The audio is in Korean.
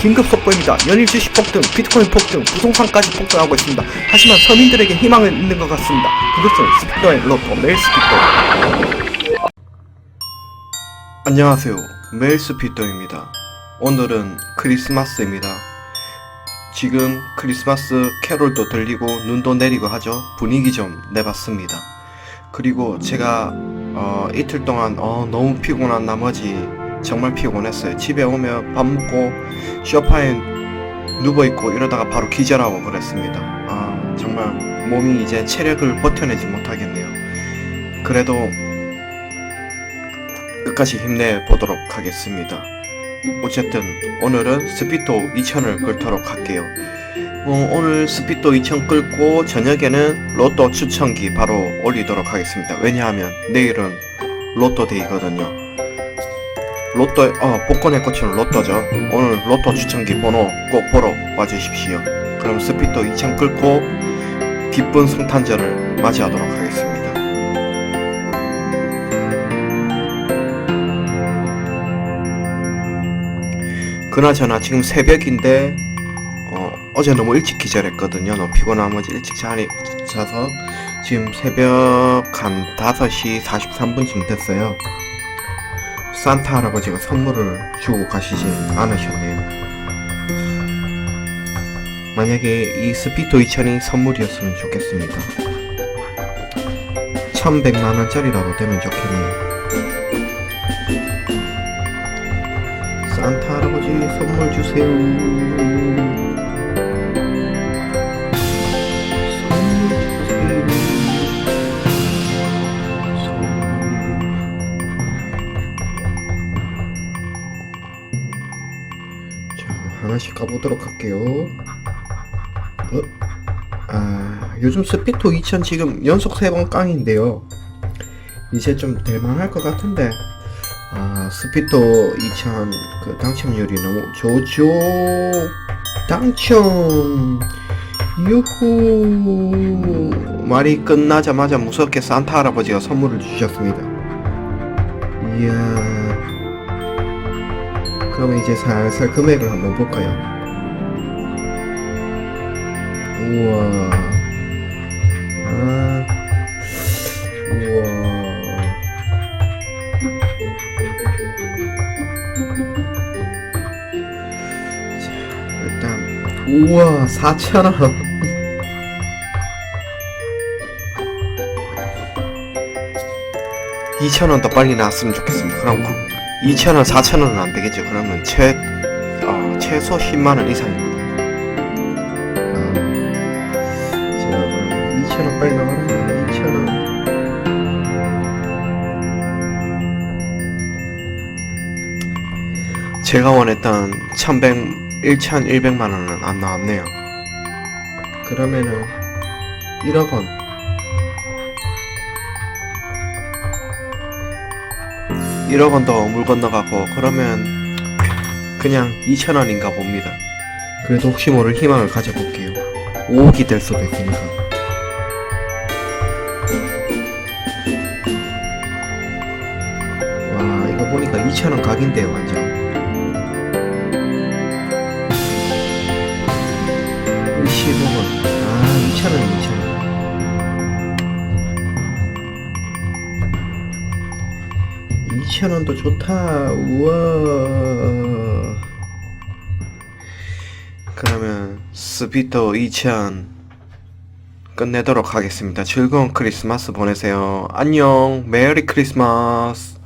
긴급 속보입니다. 연일 주 식 폭등, 비트코인 폭등, 부동산까지 폭등하고 있습니다. 하지만 서민들에게 희망은 있는 것 같습니다. 그것은 스피더의 로또 매일 스피더. 안녕하세요. 매일 스피더입니다. 오늘은 크리스마스입니다. 지금 크리스마스 캐롤도 들리고 눈도 내리고 하죠. 분위기 좀 내봤습니다. 그리고 제가 어, 이틀 동안 어, 너무 피곤한 나머지 정말 피곤했어요. 집에 오면 밥 먹고 소파에 누워 있고 이러다가 바로 기절하고 그랬습니다. 아 정말 몸이 이제 체력을 버텨내지 못하겠네요. 그래도 끝까지 힘내 보도록 하겠습니다. 어쨌든 오늘은 스피토 2000을 끌도록 할게요. 어, 오늘 스피토 2000 끌고 저녁에는 로또 추천기 바로 올리도록 하겠습니다. 왜냐하면 내일은 로또 데이거든요. 로또, 어, 복권에 꽂히는 로또죠. 오늘 로또 추천기 번호 꼭 보러 와주십시오. 그럼 스피토 2000 끌고 기쁜 성탄절을 맞이하도록 하겠습니다. 그나저나 지금 새벽인데 어, 어제 너무 일찍 기절했거든요. 너무 나머지 일찍 자리 자서 지금 새벽 한 5시 43분쯤 됐어요. 산타 할아버지가 선물을 주고 가시지 않으셨네요. 만약에 이 스피토 2000이 선물이었으면 좋겠습니다. 1100만원짜리라도 되면 좋겠네요. 산타 할아버지 선물 주세요. 하나씩 가보도록 할게요. 어? 아, 요즘 스피토 2000 지금 연속 3번 깡인데요. 이제 좀 될만할 것 같은데. 아, 스피토 2000 그 당첨률이 너무 좋죠. 당첨. 유후. 말이 끝나자마자 무섭게 산타 할아버지가 선물을 주셨습니다. 이야. 그럼 이제 살살 금액을 한번 볼까요? 우와. 아. 우와. 자, 일단 우와 4,000원. 이천 원 더 빨리 나왔으면 좋겠습니다. 그럼 그 2,000원, 4,000원은 안 되겠죠. 그러면 최, 어, 최소 10만원 이상입니다. 아, 자, 그럼 2,000원 빨리 나와라. 2,000원. 제가 원했던 1,100, 1,100만원은 안 나왔네요. 그러면은 1억 원. 1억 원 더 물 건너가고 그러면 그냥 2천 원인가 봅니다. 그래도 혹시 모를 희망을 가져볼게요. 5억이 될 수도 있으니까. 와 이거 보니까 2천 원 각인데요 완전. 15원. 아 2천 원 2천 원. 2,000원도 좋다. 우와. 그러면 스피터 2,000 끝내도록 하겠습니다. 즐거운 크리스마스 보내세요. 안녕. 메리 크리스마스.